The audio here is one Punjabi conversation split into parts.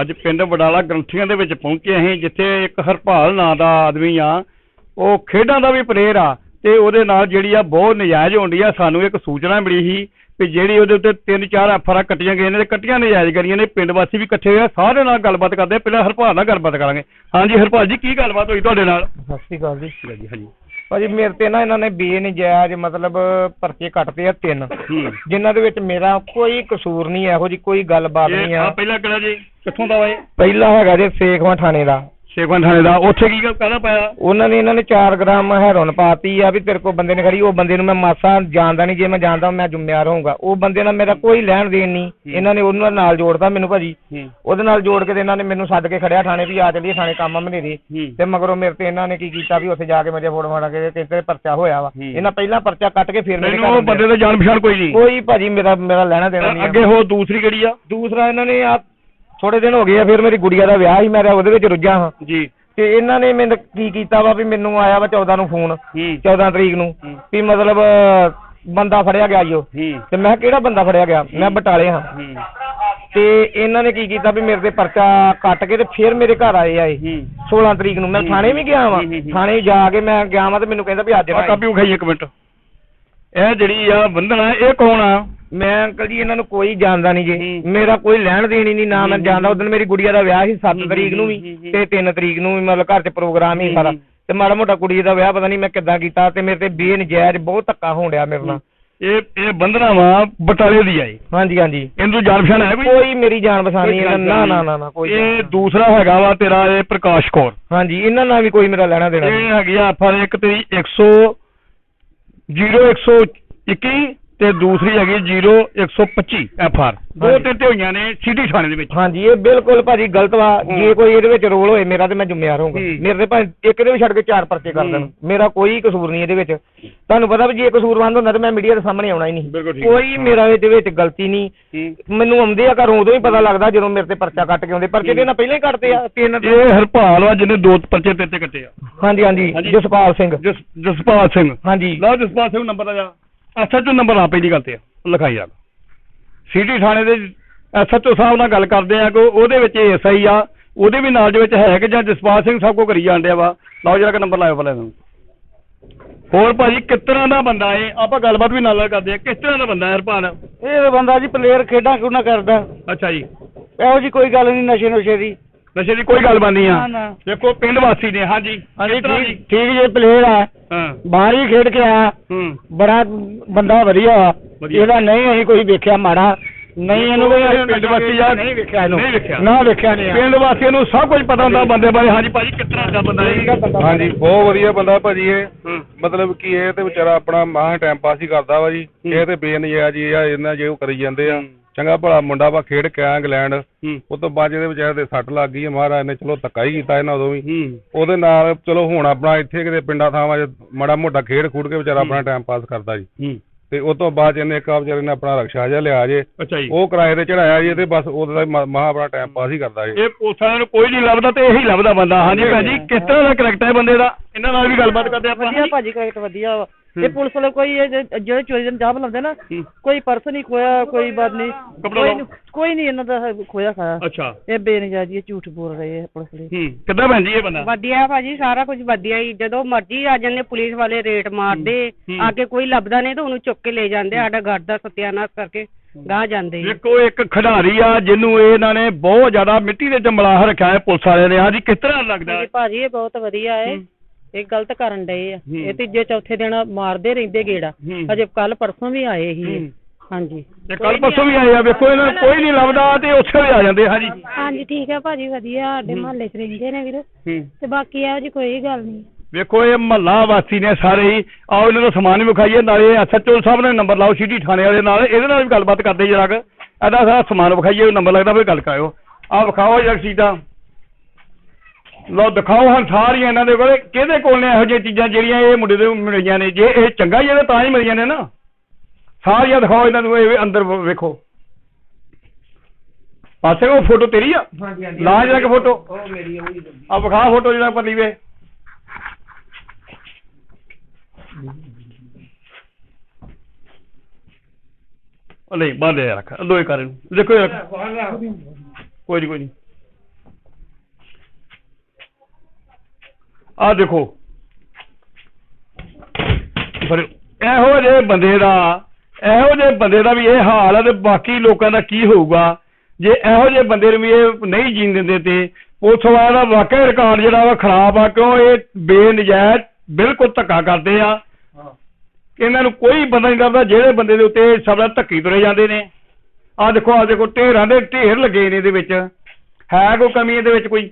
ਅੱਜ ਪਿੰਡ ਵਡਾਲਾ ਗ੍ਰੰਥੀਆਂ ਦੇ ਵਿੱਚ ਪਹੁੰਚੇ ਅਸੀਂ ਜਿੱਥੇ ਇੱਕ ਹਰਪਾਲ ਨਾਂ ਦਾ ਆਦਮੀ ਆ। ਉਹ ਖੇਡਾਂ ਦਾ ਵੀ ਪਲੇਅਰ ਆ ਤੇ ਉਹਦੇ ਨਾਲ ਜਿਹੜੀ ਆ ਬਹੁਤ ਨਜਾਇਜ਼ ਹੁੰਦੀ ਆ। ਸਾਨੂੰ ਇੱਕ ਸੂਚਨਾ ਮਿਲੀ ਸੀ ਕਿ ਜਿਹੜੀ ਉਹਦੇ ਉੱਤੇ ਤਿੰਨ ਚਾਰ ਐਫਆਰ ਕੱਟੀਆਂ ਗਈਆਂ ਨੇ ਤੇ ਕੱਟੀਆਂ ਨਜਾਇਜ਼ ਕਰੀਆਂ ਨੇ। ਪਿੰਡ ਵਾਸੀ ਵੀ ਇਕੱਠੇ ਹੋਏ ਸਾਰੇ ਨਾਲ ਗੱਲਬਾਤ ਕਰਦੇ ਆ। ਪਹਿਲਾਂ ਹਰਪਾਲ ਨਾਲ ਗੱਲਬਾਤ ਕਰਾਂਗੇ। ਹਾਂਜੀ ਹਰਪਾਲ ਜੀ ਕੀ ਗੱਲਬਾਤ ਹੋਈ ਤੁਹਾਡੇ ਨਾਲ? ਸਤਿ ਸ਼੍ਰੀ ਅਕਾਲ ਜੀ। ਹਾਂਜੀ ਹਾਂਜੀ। ਭਾਜੀ ਮੇਰੇ ਤੇ ਨਾ ਇਹਨਾਂ ਨੇ ਬੇਨਜਾਇਜ਼ ਮਤਲਬ ਪਰਚੇ ਕੱਟਦੇ ਆ ਤਿੰਨ। ਜਿਨ੍ਹਾਂ ਦੇ ਵਿੱਚ ਮੇਰਾ ਕੋਈ ਕਸੂਰ ਨਹੀਂ ਇਹੋ ਜੀ ਕੋਈ ਗੱਲਬਾਤ ਨਹੀਂ ਆ। ਪਹਿਲਾਂ ਕਿਹੜਾ ਜੀ? ਕਿੱਥੋਂ ਦਾ ਵਾ ਇਹ? ਪਹਿਲਾ ਹੈਗਾ ਜੇ ਸੇਖਵਾਂ ਥਾਣੇ ਦਾ। ਸ਼ੇਖਵਾਨ ਥਾਣੇ ਦਾ। ਉੱਥੇ ਕੀ ਕਹਦਾ ਪਾਇਆ? ਉਹਨਾਂ ਨੇ ਇਹਨਾਂ ਨੇ 4 ਗ੍ਰਾਮ ਹੈਰੋਨ ਪਾਤੀ ਆ ਵੀ ਤੇਰੇ ਕੋਲ ਬੰਦੇ ਨੇ ਖੜੀ ਉਹ ਬੰਦੇ ਨੂੰ ਮੈਂ ਮਾਸਾ ਜਾਣਦਾ ਨਹੀਂ ਜੇ ਮੈਂ ਜਾਣਦਾ ਮੈਂ ਜ਼ਿੰਮੇਵਾਰ ਹੋਊਂਗਾ। ਉਹ ਬੰਦੇ ਨਾਲ ਮੇਰਾ ਕੋਈ ਲੈਣ ਦੇਣ ਨਹੀਂ ਇਹਨਾਂ ਨੇ ਉਹਨਾਂ ਨਾਲ ਜੋੜਦਾ ਮੈਨੂੰ ਭਾਜੀ। ਹੂੰ। ਉਹਦੇ ਨਾਲ ਜੋੜ ਕੇ ਤੇ ਇਹਨਾਂ ਨੇ ਮੈਨੂੰ ਸੱਦ ਕੇ ਖੜਿਆ ਥਾਣੇ ਵੀ ਆ ਚੱਲੀਏ ਥਾਣੇ ਕੰਮ ਮਨੇਰੇ ਹੂੰ। ਤੇ ਮਗਰੋਂ ਮੇਰੇ ਤੇ ਇਹਨਾਂ ਨੇ ਕੀ ਕੀਤਾ ਵੀ ਉੱਥੇ ਜਾ ਕੇ ਮੇਰੇ ਫੋਟੋ ਫੜਾ ਕੇ ਕਿਤੇ ਪਰਚਾ ਹੋਇਆ ਵਾ। ਹੂੰ। ਇਹਨਾਂ ਪਹਿਲਾਂ ਪਰਚਾ ਕੱਟ ਕੇ ਫਿਰ ਮੇਰੇ ਮੈਨੂੰ ਘਰ ਉਹ ਬੰਦੇ ਦਾ ਜਾਣ ਪਛਾਣ ਕੋਈ ਨਹੀਂ ਕੋਈ ਭਾਜੀ ਮੇਰਾ ਮੇਰਾ ਲੈਣਾ ਦੇਣਾ ਨਹੀਂ ਆ। ਅੱਗੇ ਹੋ ਦੂਸਰੀ ਕਿਹੜੀ ਆ? ਦੂਸਰਾ ਇਹਨਾਂ ਨੇ ਆ ਥੋੜੇ ਦਿਨ ਹੋ ਗਏ ਆ ਫਿਰ ਮੇਰੀ ਗੁੜੀਆ ਦਾ ਵਿਆਹ ਸੀ ਮੈਂ ਉਹਦੇ ਵਿੱਚ ਰੁੱਝਾ ਹਾਂ ਜੀ। ਤੇ ਇਹਨਾਂ ਨੇ ਮੈਨੂੰ ਕੀ ਕੀਤਾ ਵਾ ਵੀ ਮੈਨੂੰ ਆਇਆ ਵਾ 14 ਨੂੰ ਫੋਨ ਹੂੰ 14 ਤਰੀਕ ਨੂੰ ਹੂੰ। ਵੀ ਮਤਲਬ ਬੰਦਾ ਫੜਿਆ ਗਿਆ ਈਓ ਹੂੰ ਤੇ ਮੈਂ ਕਿਹਾ ਕਿਹੜਾ ਬੰਦਾ ਫੜਿਆ ਗਿਆ? ਮੈਂ ਬਟਾਲੇ ਹਾਂ। ਹੂੰ ਤੇ ਇਹਨਾਂ ਨੇ ਕੀ ਕੀਤਾ ਵੀ ਮੇਰੇ ਤੇ ਪਰਚਾ ਕੱਟ ਕੇ ਤੇ ਫਿਰ ਮੇਰੇ ਘਰ ਆਏ ਆ ਇਹ। ਹੂੰ 16 ਤਰੀਕ ਨੂੰ ਮੈਂ ਥਾਣੇ ਵੀ ਗਿਆ ਵਾਂ। ਹੂੰ, ਹੂੰ, ਹੂੰ। ਥਾਣੇ ਜਾ ਕੇ ਮੈਂ ਗਿਆ ਵਾਂ ਤੇ ਮੈਨੂੰ ਕਹਿੰਦਾ ਵੀ ਅੱਜ ਆ ਨਾ ਕਾਪੀ ਵਿਖਾਈ ਇੱਕ ਮਿੰਟ। ਇਹ ਜਿਹੜੀ ਆ ਬੰਧਨ ਆ ਇਹ ਕੌਣ ਆ? ਮੈਂ ਅੰਕਲ ਜੀ ਇਹਨਾਂ ਨੂੰ ਕੋਈ ਜਾਣਦਾ ਨਹੀਂ ਜੀ। ਮੇਰਾ ਕੋਈ ਲੈਣ ਦੇਣ ਹੀ ਨਹੀਂ ਨਾ ਮੈਂ ਜਾਣਦਾ। ਉਦੋਂ ਮੇਰੀ ਗੁੜੀਆ ਦਾ ਵਿਆਹ ਸੀ 7 ਹੂੰ, ਤਰੀਕ ਨੂੰ ਵੀ ਤੇ 3 ਤਰੀਕ ਨੂੰ ਵੀ ਮਤਲਬ ਘਰ 'ਚ ਪ੍ਰੋਗਰਾਮ ਹੀ ਸਾਰਾ। ਤੇ ਮਾੜਾ ਮੋਟਾ ਕੁੜੀ ਦਾ ਵਿਆਹ ਪਤਾ ਨਹੀਂ ਮੈਂ ਕਿੱਦਾਂ ਕੀਤਾ ਤੇ ਮੇਰੇ ਤੇ ਬੇਨਜਾਇਜ਼ ਬਹੁਤ ਧੱਕਾ ਹੋਣ ਡਿਆ ਮੇਰੇ ਨਾਲ। ਇਹ ਇਹ ਬੰਧਨਾ ਵਾ ਬਟਾਲੇ ਦੀ ਆਈ ਹਾਂਜੀ ਹਾਂਜੀ। ਇਹਨੂੰ ਜਾਣ ਪਛਾਣ ਹੈ ਕੋਈ? ਕੋਈ ਮੇਰੀ ਜਾਣ ਪਛਾਣ ਨਹੀਂ ਨਾ ਨਾ ਨਾ ਨਾ ਕੋਈ ਇਹ ਦੂਸਰਾ ਹੈਗਾ ਵਾ ਤੇਰਾ ਇਹ ਪ੍ਰਕਾਸ਼ ਕੌਰ। ਹਾਂਜੀ ਇਹਨਾਂ ਨਾਲ ਵੀ ਕੋਈ ਮੇਰਾ ਲੈਣਾ ਦੇਣਾ ਨਹੀਂ। ਇਹ ਹੈਗੀ ਆ ਪਰ ਇੱਕ ਤੇਰੀ 100 direção aqui. ਤੇ ਦੂਸਰੀ ਹੈਗੀ 0125 ਐਫ ਆਰ। ਦੋ ਤੇ ਹੋਈਆਂ ਨੇ ਸਿਟੀ ਥਾਣੇ ਦੇ ਵਿੱਚ। ਹਾਂਜੀ ਇਹ ਬਿਲਕੁਲ ਭਾਜੀ ਗਲਤ ਵਾ। ਜੇ ਕੋਈ ਇਹਦੇ ਵਿੱਚ ਰੋਲ ਹੋਏ ਮੇਰਾ ਤੇ ਮੈਂ ਜ਼ਿੰਮੇਵਾਰ ਹੋਊਂਗਾ। ਹੂੰ। ਮੇਰੇ ਤੇ ਭਾਵੇਂ ਇੱਕ ਦੇ ਵੀ ਛੱਡ ਕੇ ਚਾਰ ਪਰਚੇ ਕਰ ਦੇਣ। ਹੂੰ। ਮੇਰਾ ਕੋਈ ਕਸੂਰ ਨਹੀਂ ਇਹਦੇ ਵਿੱਚ। ਤੁਹਾਨੂੰ ਪਤਾ ਵੀ ਜੇ ਕਸੂਰਵਾਨ ਹੁੰਦਾ ਤੇ ਮੈਂ ਮੀਡੀਆ ਦੇ ਸਾਹਮਣੇ ਆਉਣਾ ਹੀ ਨਹੀਂ। ਕੋਈ ਮੇਰਾ ਇਹਦੇ ਵਿੱਚ ਗਲਤੀ ਨਹੀਂ। ਹੂੰ। ਮੈਨੂੰ ਆਉਂਦੇ ਆ ਘਰੋਂ ਉਦੋਂ ਹੀ ਪਤਾ ਲੱਗਦਾ ਜਦੋਂ ਮੇਰੇ ਤੇ ਪਰਚਾ ਕੱਟ ਕੇ ਆਉਂਦੇ। ਪਰਚੇ ਤੇ ਇਹਨਾਂ ਪਹਿਲਾਂ ਹੀ ਕੱਟਦੇ ਆ। ਤਿੰਨ ਇਹ ਹਰਪਾਲ ਵਾ ਜਿਹਨੇ ਦੋ ਪਰਚੇ ਤੇਰੇ ਤੇ ਕੱਟੇ ਆ। ਹਾਂਜੀ ਹਾਂਜੀ। ਹਾਂਜੀ। ਜਸਪਾਲ ਸਿੰਘ। ਜਸ ਜਸਪਾਲ ਸਿੰਘ। ਹਾਂਜੀ। ਲਓ ਜਸਪਾਲ ਸਿੰਘ ਨੰਬਰ ਆ ਜਾ। ਐਸਐਚਓ ਨੰਬਰ ਆ ਪਹਿਲੀ ਗੱਲ ਤੇ ਲਿਖਾਈ ਆ। ਸਿਟੀ ਥਾਣੇ ਦੇ ਐਸਐਚਓ ਸਾਹਿਬ ਨਾਲ ਗੱਲ ਕਰਦੇ ਆ ਕਿ ਉਹਦੇ ਵਿੱਚ ਐਸਆਈ ਆ ਉਹਦੇ ਵੀ ਨਾਲ ਦੇ ਵਿੱਚ ਹੈ ਕਿ ਜਾਂ ਜਸਪਾਲ ਸਿੰਘ ਸਭ ਕੋ ਕਰੀ ਜਾਂਦੇ ਵਾ? ਲਓ ਜਰਾ ਕਿ ਨੰਬਰ ਲਾਇਓ ਪਹਿਲਾਂ ਇਹਨੂੰ। ਹੋਰ ਭਾਜੀ ਕਿਸ ਤਰ੍ਹਾਂ ਦਾ ਬੰਦਾ ਏ ਆਪਾਂ ਗੱਲਬਾਤ ਵੀ ਨਾਲ ਕਰਦੇ ਆ। ਕਿਸ ਤਰ੍ਹਾਂ ਦਾ ਬੰਦਾ ਹੈ ਹਰਪਾਲ? ਇਹ ਬੰਦਾ ਜੀ ਪਲੇਅਰ ਖੇਡਾਂ ਕਿਉਂ ਨਾ ਕਰਦਾ। ਅੱਛਾ ਜੀ। ਇਹੋ ਜੀ ਕੋਈ ਗੱਲ ਨਹੀਂ ਨਸ਼ੇ ਨੁਸ਼ੇ ਦੀ। ਨਸ਼ੇ ਦੀ ਕੋਈ ਗੱਲ ਨਹੀਂ ਆ। ਨਾ, ਨਾ। ਦੇਖੋ ਪਿੰਡ ਵਾਸੀ ਨੇ ਹਾਂਜੀ। ਹਾਂਜੀ ਕਿਸ ਤਰ੍ਹਾਂ ਠੀਕ ਦੀ? ਠੀਕ ਜੇ ਪਲੇਅਰ ਆ। ਹਾਂ। ਬਾਹਰ ਹੀ ਖੇਡ ਕੇ ਆਇਆ। ਹੂੰ। ਬੜਾ ਬੰਦਾ ਵਧੀਆ ਵਾ। ਵਧੀਆ। ਇਹਦਾ ਨਹੀਂ ਅਸੀਂ ਕੋਈ ਵੇਖਿਆ ਮਾੜਾ। ਨਹੀਂ ਇਹਨੂੰ ਕੋਈ ਪਿੰਡ ਵਾਸੀ ਆ। ਨਹੀਂ ਵੇਖਿਆ ਇਹਨੂੰ। ਨਹੀਂ ਵੇਖਿਆ। ਨਾ ਵੇਖਿਆ ਨਹੀਂ ਪਿੰਡ ਵਾਸੀਆਂ ਨੂੰ ਸਭ ਕੁਝ ਪਤਾ ਹੁੰਦਾ ਬੰਦੇ ਬਾਰੇ। ਹਾਂਜੀ ਭਾਜੀ ਕਿਸ ਤਰ੍ਹਾਂ ਦਾ ਬੰਦਾ ਹੈ ਹਾਂਜੀ ਬਹੁਤ ਵਧੀਆ ਬੰਦਾ ਭਾਜੀ ਇਹ। ਹੂੰ। ਮਤਲਬ ਕਿ ਇਹ ਤੇ ਵਿਚਾਰਾ ਆਪਣਾ ਮਾਹ ਟਾਈਮ ਪਾਸ ਹੀ ਕਰਦਾ ਵਾ ਜੀ। ਇਹ ਤੇ ਬੇਨਜਾਇਜ਼ ਜੀ ਆ ਇਹਨਾਂ ਜੇ ਉਹ ਕਰੀ ਜਾਂਦੇ ਆ। ਚੰਗਾ ਭਲਾ ਮੁੰਡਾ ਵਾ ਖੇਡ ਕੇ ਆਇਆ ਇੰਗਲੈਂਡ। ਹੂੰ। ਉਹ ਤੋਂ ਬਾਅਦ ਇਹਦੇ ਵਿਚਾਰੇ ਦੇ ਸੱਟ ਲੱਗ ਗਈ ਮਹਾਰਾਜ ਨੇ ਚਲੋ ਧੱਕਾ ਹੀ ਕੀਤਾ ਇਹਨਾਂ ਉਦੋਂ ਵੀ। ਹੂੰ। ਉਹਦੇ ਨਾਲ ਚਲੋ ਹੁਣ ਆਪਣਾ ਇੱਥੇ ਕਿਤੇ ਪਿੰਡਾਂ ਥਾਵਾਂ 'ਚ ਮਾੜਾ ਮੋਟਾ ਖੇਡ ਖੂਡ ਕੇ ਵਿਚਾਰਾ ਆਪਣਾ ਟਾਈਮ ਪਾਸ ਕਰਦਾ ਜੀ। ਹੂੰ। ਤੇ ਉਹ ਤੋਂ ਬਾਅਦ ਇਹਨੇ ਇੱਕ ਆ ਵਿਚਾਰੇ ਨੇ ਆਪਣਾ ਰਕਸ਼ਾ ਜਿਹਾ ਲਿਆ ਜੇ ਉਹ ਕਿਰਾਏ ਤੇ ਚੜਾਇਆ ਜੀ ਤੇ ਬਸ ਉਹਦਾ ਮਹਾ ਆਪਣਾ ਟਾਈਮ ਪਾਸ ਹੀ ਕਰਦਾ ਜੀ। ਇਹ ਪੁਲਿਸ ਨੂੰ ਕੋਈ ਨਹੀਂ ਲੱਭਦਾ ਤੇ ਇਹੀ ਲੱਭਦਾ ਬੰਦਾ। ਹਾਂਜੀ ਭੈਣ ਜੀ ਕਿਸ ਤਰ੍ਹਾਂ ਦਾ ਕਰੈਕਟਰ ਹੈ ਬੰਦੇ ਦਾ? ਇਹਨਾਂ ਨਾਲ ਵੀ ਗੱਲਬਾਤ ਕਰਦੇ ਆਪਾਂ ਵਧੀਆ ਭਾਜੀ ਕਰੈਕਟ ਵਧੀਆ ਵਾ। ਇਹ ਪੁਲਿਸ ਵਾਲੇ ਕੋਈ ਇਹ ਜੇ- ਜਿਹੜੇ ਚੋਰੀ ਦੇ ਇੰਜਾਮ ਲਾਉਂਦੇ ਨਾ। ਕੋਈ ਪਰਸ ਨਹੀਂ ਖੋਇਆ ਕੋਈ ਬਾਤ ਨਹੀਂ। ਕੱਪੜਾ ਕੋਈ ਲਾਓ। ਨਹੀਂ ਕੋਈ ਨਹੀਂ ਇਹਨਾਂ ਦਾ ਖੋਇਆ ਖਾਇਆ ਅੱਛਾ। ਇਹ ਬੇਨਜਾਜੀ ਇਹ ਝੂਠ ਬੋਲ ਰਹੇ ਆ ਪੁਲਿਸ ਵਾਲੇ। ਹੂੰ। ਕਿੱਦਾਂ ਭੈਣ ਜੀ ਇਹ ਬੰਦਾ? ਵਧੀਆ ਭਾਜੀ ਸਾਰਾ ਕੁਝ ਵਧੀਆ ਹੀ। ਜਦੋਂ ਮਰਜ਼ੀ ਆ ਜਾਂਦੇ ਪੁਲਿਸ ਵਾਲੇ ਰੇਟ ਮਾਰਦੇ। ਹੂੰ। ਆ ਕੇ ਕੋਈ ਲੱਭਦਾ ਨਹੀਂ ਤਾਂ ਉਹਨੂੰ ਚੁੱਕ ਕੇ ਲੈ ਜਾਂਦੇ। ਸਾਡਾ ਘਰ ਦਾ ਸਤਿਆਨਾਸ਼ ਕਰਕੇ ਗਾਹ ਜਾਂਦੇ ਆ। ਦੇਖੋ ਇੱਕ ਖਿਡਾਰੀ ਆ ਜਿਹਨੂੰ ਇਹਨਾਂ ਨੇ ਬਹੁਤ ਜ਼ਿਆਦਾ ਮਿੱਟੀ ਦੇ ਜੰਬਲਾਹ ਰੱਖਿਆ ਹੈ ਪੁਲਿਸ ਵਾਲਿਆਂ ਨੇ। ਹਾਂਜੀ ਕਿਸ ਤਰ੍ਹਾਂ ਲੱਗਦਾ? ਹਾਂਜੀ ਭਾਜੀ ਇਹ ਬਹੁਤ ਵਧੀਆ ਹੂੰ। ਇਹ ਗਲਤ ਕਰਨ ਡਏ ਆ। ਇਹ ਤੀਜੇ ਚੌਥੇ ਦਿਨ ਮਾਰਦੇ ਰਹਿੰਦੇ ਗੇੜਾ। ਅਜੇ ਕੱਲ ਪਰਸੋਂ ਵੀ ਆਏ ਸੀ। ਇਹ। ਹਾਂਜੀ। ਤੇ ਕੱਲ ਪਰਸੋਂ ਵੀ ਆਏ ਆ। ਵੇਖੋ ਇਹਨਾਂ ਨੂੰ ਕੋਈ ਨਹੀਂ ਲੱਭਦਾ ਤੇ ਉੱਥੇ ਵੀ ਆ ਜਾਂਦੇ ਹਾਂਜੀ। ਹਾਂਜੀ ਠੀਕ ਹੈ ਭਾਜੀ ਵਧੀਆ। ਸਾਡੇ ਮਹੱਲੇ 'ਚ ਰਹਿੰਦੇ ਨੇ ਵੀਰ। ਹੂੰ। ਤੇ ਬਾਕੀ ਇਹੋ ਜੀ ਕੋਈ ਗੱਲ ਨਹੀਂ। ਵੇਖੋ ਇਹ ਮਹੱਲਾ ਵਾਸੀ ਨੇ ਸਾਰੇ ਹੀ। ਆਓ ਇਹਨਾਂ ਦਾ ਸਮਾਨ ਵੀ ਵਿਖਾਈਏ। ਨਾਲੇ ਐਸਐਚਓ ਸਾਹਿਬ ਨੇ ਨੰਬਰ ਲਾਓ ਸਿਟੀ ਥਾਣੇ ਵਾਲੇ ਨਾਲ। ਇਹਦੇ ਨਾਲ ਵੀ ਗੱਲਬਾਤ ਕਰਦੇ ਜਰਾ ਕੁ। ਇਹਦਾ ਸਾਰਾ ਸਮਾਨ ਵਿਖਾਈਏ। ਨੰਬਰ ਲੱਗਦਾ ਫਿਰ ਗੱਲ ਕਰਾਇਓ ਆਹ ਵਿਖਾਓ ਜਰਾ ਸੀਟਾਂ। ਲਓ ਦਿਖਾਓ ਹਾਂ ਸਾਰੀਆਂ ਇਹਨਾਂ ਦੇ ਕੋਲ ਕਿਹਦੇ ਕੋਲ ਨੇ ਇਹੋ ਜਿਹੀਆਂ ਚੀਜ਼ਾਂ ਜਿਹੜੀਆਂ ਇਹ ਮੁੰਡੇ ਦੇ ਮਿਲੀਆਂ ਨੇ? ਜੇ ਇਹ ਚੰਗਾ ਹੀ ਹੈ ਤਾਂ ਹੀ ਮਿਲੀਆਂ ਨੇ ਨਾ। ਸਾਰੀਆਂ ਦਿਖਾਓ ਇਹਨਾਂ ਨੂੰ ਇਹ ਅੰਦਰ ਵੇਖੋ। ਪਾਸੇ ਉਹ ਫੋਟੋ ਤੇਰੀ ਆ? ਲਾ ਜਰਾ ਕਿ ਫੋਟੋ। ਉਹ ਮੇਰੀ ਉਹ ਹੀ ਆ ਵਿਖਾ ਫੋਟੋ ਜਿਹੜਾ ਪਰਲੀ ਵੇ। ਉਹ ਨਹੀਂ ਬੰਦ ਰੱਖ। ਦੋਏ ਕਰ ਇਹਨੂੰ। ਦੇਖੋ ਰੱਖ। ਕੋਈ ਨਹੀਂ ਕੋਈ ਨਹੀਂ ਆਹ ਦੇਖੋ। ਪਰ ਇਹੋ ਜਿਹੇ ਬੰਦੇ ਦਾ, ਇਹੋ ਜਿਹੇ ਬੰਦੇ ਦਾ ਵੀ ਇਹ ਹਾਲ ਹੈ ਤੇ ਬਾਕੀ ਲੋਕਾਂ ਦਾ ਕੀ ਹੋਊਗਾ? ਜੇ ਇਹੋ ਜਿਹੇ ਬੰਦੇ ਨੂੰ ਵੀ ਇਹ ਨਹੀਂ ਜੀਣ ਦਿੰਦੇ ਤੇ ਪੁਲਿਸ ਵਾਲਿਆਂ ਦਾ ਵਾਕਿਆ ਰਿਕਾਰਡ ਜਿਹੜਾ ਵਾ ਖਰਾਬ ਆ, ਕਿਉਂ ਇਹ ਬੇਨਜਾਇਜ਼ ਬਿਲਕੁਲ ਧੱਕਾ ਕਰਦੇ ਆ। ਇਹਨਾਂ ਨੂੰ ਕੋਈ ਬੰਦਾ ਨਹੀਂ ਕਰਦਾ ਜਿਹੜੇ ਬੰਦੇ ਦੇ ਉੱਤੇ ਸਭ ਧੱਕੀ ਤੁਰੇ ਜਾਂਦੇ ਨੇ। ਆਹ ਦੇਖੋ ਆਹ ਦੇਖੋ, ਢੇਰਾਂ ਦੇ ਢੇਰ ਲੱਗੇ ਨੇ ਇਹਦੇ ਵਿੱਚ। ਹੈ ਕੋਈ ਕਮੀ ਇਹਦੇ ਵਿੱਚ ਕੋਈ?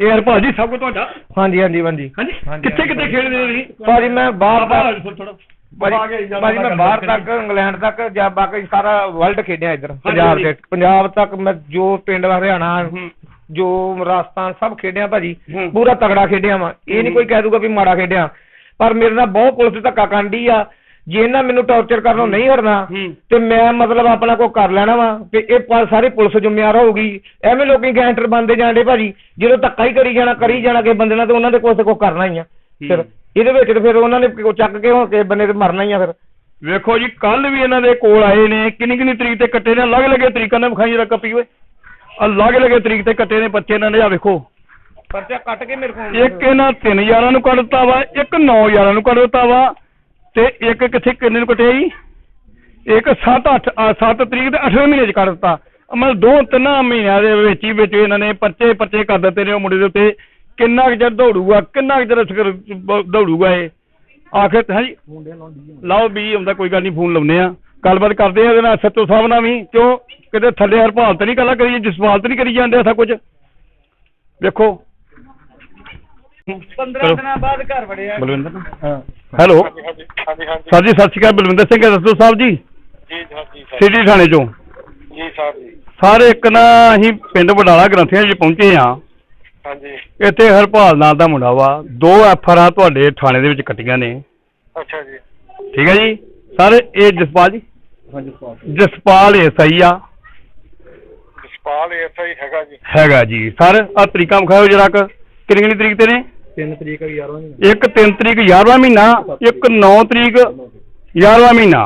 ਇਹ ਹਰਪਾਲ ਜੀ ਸਭ ਕੁਝ ਤੁਹਾਡਾ? ਹਾਂਜੀ ਹਾਂਜੀ ਹਾਂਜੀ। ਹਾਂਜੀ? ਹਾਂਜੀ, ਕਿੱਥੇ ਕਿੱਥੇ। ਖੇਡਦੇ ਹੋ ਤੁਸੀਂ? ਭਾਜੀ ਮੈਂ ਬਾਹਰ ਬਾਹਰ ਤੱਕ ਥੋੜਾ ਭਾਜੀ ਭਾਜੀ ਮੈਂ ਬਾਹਰ ਤੱਕ ਇੰਗਲੈਂਡ ਤੱਕ ਜਾਂ ਬਾਕੀ ਸਾਰਾ ਵਰਲਡ ਖੇਡਿਆ ਇੱਧਰ ਪੰਜਾਬ ਹਾਂਜੀ। ਦੇ ਪੰਜਾਬ ਤੱਕ ਮੈਂ ਜੋ ਪਿੰਡ ਹਰਿਆਣਾ ਹੂੰ। ਜੋ ਰਾਜਸਥਾਨ ਸਭ ਖੇਡਿਆ ਭਾਜੀ ਹੂੰ। ਪੂਰਾ ਤਗੜਾ ਖੇਡਿਆ ਵਾਂ ਇਹ ਨਹੀਂ ਕੋਈ ਕਹਿ ਦੂਗਾ ਵੀ ਮਾੜਾ ਖੇਡਿਆ। ਪਰ ਮੇਰੇ ਨਾਲ ਬਹੁਤ ਪੁਲਿਸ ਧੱਕਾ ਕਾਂਡੀ ਆ। ਜੇ ਇਹਨਾਂ ਮੈਨੂੰ ਟੌਰਚਰ ਕਰਨੋਂ ਨਹੀਂ ਹਟਣਾ ਹੂੰ। ਤੇ ਮੈਂ ਮਤਲਬ ਆਪਣਾ ਕੋ ਕਰ ਲੈਣਾ ਵਾ ਤੇ ਇਹ ਪ- ਸਾਰੀ ਪੁਲਿਸ ਜ਼ਿੰਮੇਵਾਰ ਹੋਊਗੀ। ਐਵੇਂ ਲੋਕੀ ਗੈਂਟਰ ਬੰਦੇ ਜਾਂਦੇ ਭਾਜੀ ਜਦੋਂ ਧੱਕਾ ਹੀ ਕਰੀ ਜਾਣਾ ਕਰੀ ਜਾਣਾ ਕਿ ਬੰਦੇ ਨਾਲ ਤੇ ਉਹਨਾਂ ਦੇ ਕੋਲ ਤੇ ਕੋ ਕਰਨਾ ਹੀ ਆ। ਫਿਰ ਇਹਦੇ ਵਿੱਚ ਤੇ ਫਿਰ ਉਹਨਾਂ ਨੇ ਕੋ ਚੱਕ ਕੇ ਹੋ ਕੇ ਬੰਦੇ ਤੇ ਮਰਨਾ ਹੀ ਆ ਫਿਰ। ਵੇਖੋ ਜੀ ਕੱਲ ਵੀ ਇਹਨਾਂ ਦੇ ਕੋਲ ਆਏ ਨੇ ਕਿੰਨੀ ਕਿੰਨੀ ਤਰੀਕ ਤੇ ਕੱਟੇ ਨੇ ਅਲੱਗ ਅਲੱਗ ਤਰੀਕਾਂ ਨਾਲ ਵਿਖਾਈ ਜਰਾ ਕੱਪੀ ਓਏ ਅਲੱਗ ਅਲੱਗ ਤਰੀਕ ਤੇ ਕੱਟੇ ਨੇ ਬੱਚੇ ਇਹਨਾਂ ਨੇ ਆ ਵੇਖੋ। ਪਰਚਾ ਕੱਟ ਕੇ ਮੇਰੇ ਕੋਲ। ਇੱਕ ਇਹਨਾਂ 3000 ਨੂੰ ਕੱਢ ਦਿੱਤਾ ਵਾ ਇੱਕ 9000 ਨੂੰ ਕੱਢ ਦਿੱਤਾ ਵਾ ਤੇ ਇੱਕ ਕਿੱਥੇ ਕਿੰਨੇ ਨੂੰ ਕੱਟਿਆ ਜੀ? ਇੱਕ 7 8 7 ਤਰੀਕ ਦੇ 8ਵੇਂ ਮਹੀਨੇ ਚ ਕੱਢ ਦਿੱਤਾ। ਮਤਲਬ ਦੋ ਤਿੰਨ ਮਹੀਨਿਆਂ ਦੇ ਵਿੱਚ ਹੀ ਵਿੱਚ ਇਹਨਾਂ ਨੇ ਪਰਚੇ ਪਰਚੇ ਕਰ ਦਿੱਤੇ ਨੇ ਉਹ ਮੁੰਡੇ ਦੇ ਉੱਤੇ। ਕਿੰਨਾ ਕੁ ਚਿਰ ਦੌੜੂਗਾ ਕਿੰਨਾ ਕੁ ਚਿਰ ਦੌੜੂਗਾ ਇਹ? ਆਖਿਰ ਤੇ ਹਾਂਜੀ। ਲਾਓ ਵੀ ਹੁੰਦਾ ਕੋਈ ਗੱਲ ਨਹੀਂ ਫੋਨ ਲਾਉਨੇ ਆ ਗੱਲਬਾਤ ਕਰਦੇ ਆ ਇਹਦੇ ਨਾਲ ਸੱਤੋ ਸਾਹਿਬ ਨਾਲ ਵੀ। ਕਿਉਂ? ਕਿਤੇ ਥੱਲੇ ਹਰਪਾਲ ਤੇ ਨਹੀਂ ਗੱਲਾਂ ਕਰੀਏ ਜਸਪਾਲ ਤੇ ਨਹੀਂ ਕਰੀ ਜਾਂਦੇ ਐਸਾ ਕੁਝ? ਵੇਖੋ। 15 ਦਿਨਾਂ ਬਾਅਦ ਘਰ ਵੜਿਆ। ਬਲਵਿੰਦਰ? ਹਾਂ। ਹੈਲੋ। ਹਾਂਜੀ ਹਾਂਜੀ ਹਾਂਜੀ ਸਰ ਜੀ ਸਤਿ ਸ਼੍ਰੀ ਅਕਾਲ ਬਲਵਿੰਦਰ ਸਿੰਘ ਸੱਤੋ ਸਾਹਿਬ ਜੀ? ਜੀ ਹਾਂਜੀ ਸਰ ਸਿਟੀ ਥਾਣੇ ਚੋਂ। ਜੀ ਸਰ ਜੀ। ਸਾਰੇ ਇੱਕ ਨਾ ਅਸੀਂ ਪਿੰਡ ਬਡਾਲਾ ਗ੍ਰੰਥੀਆਂ 'ਚ ਪਹੁੰਚੇ ਆ ਹਾਂਜੀ। ਇੱਥੇ ਹਰਪਾਲ ਨਾਂ ਦਾ ਮੁੰਡਾ ਵਾ। ਦੋ ਐਫਆਰਾਂ ਤੁਹਾਡੇ ਥਾਣੇ ਦੇ ਵਿੱਚ ਕੱਟੀਆਂ ਨੇ। ਅੱਛਾ ਜੀ। ਠੀਕ ਹੈ ਜੀ? ਸਰ ਇਹ ਜਸਪਾਲ ਜੀ? ਜਸਪਾਲ ਐਸਆਈ ਆ। ਜਸਪਾਲ ਐਸਆਈ ਹੈਗਾ ਜੀ। ਹੈਗਾ ਜੀ। ਸਰ ਆ ਤਰੀਕਾ ਵਿਖਾਓ ਜਰਾ ਕੁ। ਕਿੰਨੀ ਕਿੰਨੀ ਤਰੀਕ ਤੇ ਨੇ? 3 ਤਰੀਕ 11 ਇੱਕ 3 ਤਰੀਕ 11ਵਾਂ ਮਹੀਨਾ ਇੱਕ 9 ਤਰੀਕ 11ਵਾਂ ਮਹੀਨਾ।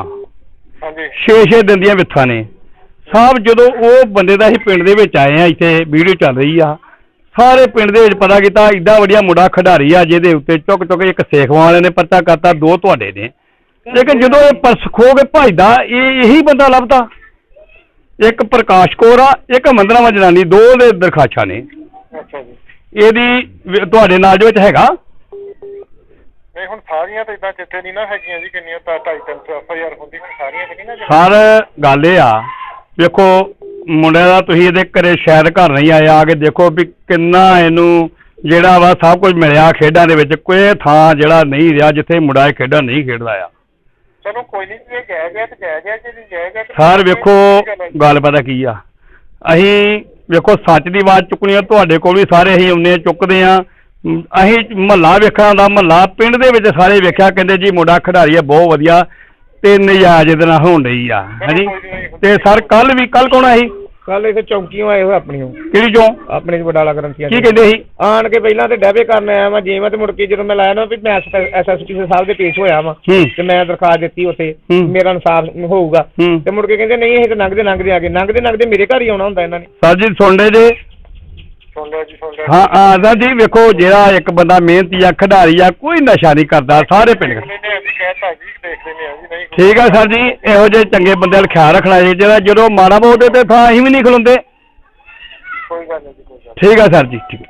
ਹਾਂਜੀ। 6-6 ਦਿਨ ਦੀਆਂ ਵਿਥਾਂ ਨੇ। ਸਾਹਿਬ ਜਦੋਂ ਉਹ ਬੰਦੇ ਦਾ ਅਸੀਂ ਪਿੰਡ ਦੇ ਵਿੱਚ ਆਏ ਆ ਇੱਥੇ ਵੀਡੀਓ ਚੱਲ ਰਹੀ ਆ ਸਾਰੇ ਪਿੰਡ ਦੇ ਵਿੱਚ ਪਤਾ ਕੀਤਾ ਏਡਾ ਵਧੀਆ ਮੁੰਡਾ ਖਿਡਾਰੀ ਆ ਜਿਹਦੇ ਉੱਤੇ ਚੁੱਕ ਚੁੱਕ ਇੱਕ ਸੇਖਵਾਂ ਵਾਲੇ ਨੇ ਪਰਚਾ ਕਰਤਾ ਦੋ ਤੁਹਾਡੇ ਨੇ। ਲੇਕਿਨ ਜਦੋਂ ਇਹ ਪਰਸ ਖੋ ਕੇ ਭਜਦਾ ਇਹ ਇਹੀ ਬੰਦਾ ਲੱਭਦਾ। ਇੱਕ ਪ੍ਰਕਾਸ਼ ਕੌਰ ਆ ਇੱਕ ਮੰਦਰਾਵਾ ਜਨਾਨੀ ਦੋ ਦੇ ਦਰਖਾਸ਼ਾਂ ਨੇ। ਅੱਛਾ ਜੀ। ਇਹਦੀ ਤੁਹਾਡੇ ਨਾਲ ਵਿੱਚ ਹੈਗਾ? ਨਹੀਂ ਹੁਣ ਸਾਰੀਆਂ ਤਾਂ ਇਦਾਂ ਚਿੱਠੇ ਨਹੀਂ ਨਾ ਹੈਗੀਆਂ ਜੀ ਕਿੰਨੀਆਂ ਤਾਂ 2.5 300 ਐਫਆਈਆਰ ਹੁੰਦੀ ਹੁਣ ਸਾਰੀਆਂ ਤੇ ਨਹੀਂ ਨਾ ਸਰ ਗੱਲ ਇਹ ਆ ਵੇਖੋ ਮੁੰਡੇ ਦਾ ਤੁਸੀਂ ਇਹਦੇ ਘਰੇ ਸ਼ਾਇਦ ਘਰ ਨਹੀਂ ਆਏ ਆ ਕੇ ਦੇਖੋ ਵੀ ਕਿੰਨਾ ਇਹਨੂੰ ਜਿਹੜਾ ਵਾ ਸਭ ਕੁਝ ਮਿਲਿਆ ਖੇਡਾਂ ਦੇ ਵਿੱਚ ਕੋਈ ਥਾਂ ਜਿਹੜਾ ਨਹੀਂ ਰਿਹਾ ਜਿੱਥੇ ਮੁੰਡਾ ਇਹ ਖੇਡਾਂ ਨਹੀਂ ਖੇਡਦਾ ਆ। ਚਲੋ ਕੋਈ ਨਹੀਂ ਜੇ ਜਾਇ ਗਿਆ ਤੇ ਜਾਇ ਗਿਆ ਜੇ ਜਾਇ ਗਿਆ ਸਰ ਵੇਖੋ ਗੱਲ ਪਤਾ ਕੀ ਆ ਅਸੀਂ ਵੇਖੋ ਸੱਚ ਦੀ ਆਵਾਜ਼ ਚੁੱਕਣੀ ਆ ਤੁਹਾਡੇ ਕੋਲ ਵੀ ਸਾਰੇ ਅਸੀਂ ਆਉਂਦੇ ਆ ਚੁੱਕਦੇ ਆ ਅਸੀਂ ਮਹੱਲਾ ਵੇਖਣਾ ਦਾ ਮਹੱਲਾ ਪਿੰਡ ਦੇ ਵਿੱਚ ਸਾਰੇ ਵੇਖਿਆ ਕਹਿੰਦੇ ਜੀ ਮੁੰਡਾ ਖਿਡਾਰੀ ਆ ਬਹੁਤ ਵਧੀਆ ਤੇ ਨਜਾਇਜ਼ ਇਹਦੇ ਨਾਲ ਹੋਣ ਡਈ ਆ ਹਾਂਜੀ? ਤੇ ਸਰ ਕੱਲ ਵੀ ਕੱਲ ਕੌਣ ਆਈ ਕੱਲ ਇਥੇ ਚੌਂਕੀਆਂ ਆਏ ਹੋਏ ਆਪਣੀਆਂ। ਕਿਹੜੀ ਚੋਂ? ਆਪਣੇ ਬਡਾਲਾ ਗ੍ਰੰਥੀਆਂ ਕੀ ਕਹਿੰਦੇ ਸੀ? ਆਣ ਕੇ ਪਹਿਲਾਂ ਤੇ ਡੈਵੇ ਕਰਨ ਆਇਆ ਮੈਂ ਜਿਵੇਂ ਤੇ ਮੁੜ ਕੇ ਜਦੋਂ ਮੈਂ ਲਾਇਆ ਨਾ ਵੀ ਮੈਂ ਐਸਐਸਪੀ ਸਾਹਿਬ ਦੇ ਪੇਸ਼ ਹੋਇਆ ਵਾਂ ਤੇ ਮੈਂ ਦਰਖਾਸਤ ਦਿੱਤੀ ਉੱਥੇ। ਮੇਰਾ ਇਨਸਾਫ ਹੋਊਗਾ। ਤੇ ਮੁੜ ਕੇ ਕਹਿੰਦੇ ਨਹੀਂ ਇਹ ਤਾਂ ਲੰਘਦੇ ਲੰਘਦੇ ਆ ਗਏ। ਲੰਘਦੇ ਲੰਘਦੇ ਮੇਰੇ ਘਰ ਹੀ ਆਉਣਾ ਹੁੰਦਾ ਇਹਨਾਂ ਨੇ। ਸਰ ਜੀ ਸੁਣਦੇ ਜੇ ਸੁਣ ਜੀ। ਹਾਂ ਹਾਂ ਜੀ ਵੇਖੋ ਜਿਹੜਾ ਇੱਕ ਬੰਦਾ ਮਿਹਨਤੀ ਆ ਖਿਡਾਰੀ ਆ ਕੋਈ ਨਸ਼ਾ ਨਹੀਂ ਕਰਦਾ ਸਾਰੇ ਪਿੰਡ ਠੀਕ ਆ ਸਰ ਜੀ ਇਹੋ ਜਿਹੇ ਚੰਗੇ ਬੰਦੇ ਦਾ ਖਿਆਲ ਰੱਖਣਾ ਚਾਹੀਦਾ ਜਿਹੜਾ ਜਦੋਂ ਮਾੜਾ ਬੋਲਦੇ ਤੇ ਥਾਂ ਅਸੀਂ ਵੀ ਨਹੀਂ ਖਲੋਂਦੇ। ਠੀਕ ਆ ਸਰ ਜੀ ਠੀਕ।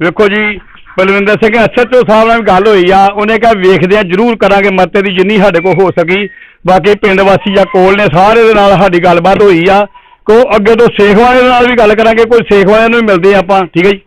ਵੇਖੋ ਜੀ ਬਲਵਿੰਦਰ ਸਿੰਘ ਐਸਐਚਓ ਸਾਹਿਬ ਨਾਲ ਗੱਲ ਹੋਈ ਆ ਉਹਨੇ ਕਿਹਾ ਵੇਖਦੇ ਆ ਜਰੂਰ ਕਰਾਂਗੇ ਮਤੇ ਦੀ ਜਿੰਨੀ ਸਾਡੇ ਕੋਲ ਹੋ ਸਕੀ। ਬਾਕੀ ਪਿੰਡ ਵਾਸੀ ਜਾਂ ਕੋਲ ਨੇ ਸਾਰੇ ਦੇ ਨਾਲ ਸਾਡੀ ਗੱਲਬਾਤ ਹੋਈ ਆ। ਕੋ ਅੱਗੇ ਤੋਂ ਸੇਖ ਵਾਲਿਆਂ ਨਾਲ ਵੀ ਗੱਲ ਕਰਾਂਗੇ, ਕੋਈ ਸੇਖ ਵਾਲਿਆਂ ਨੂੰ ਵੀ ਮਿਲਦੇ ਆ ਆਪਾਂ, ਠੀਕ ਹੈ ਜੀ।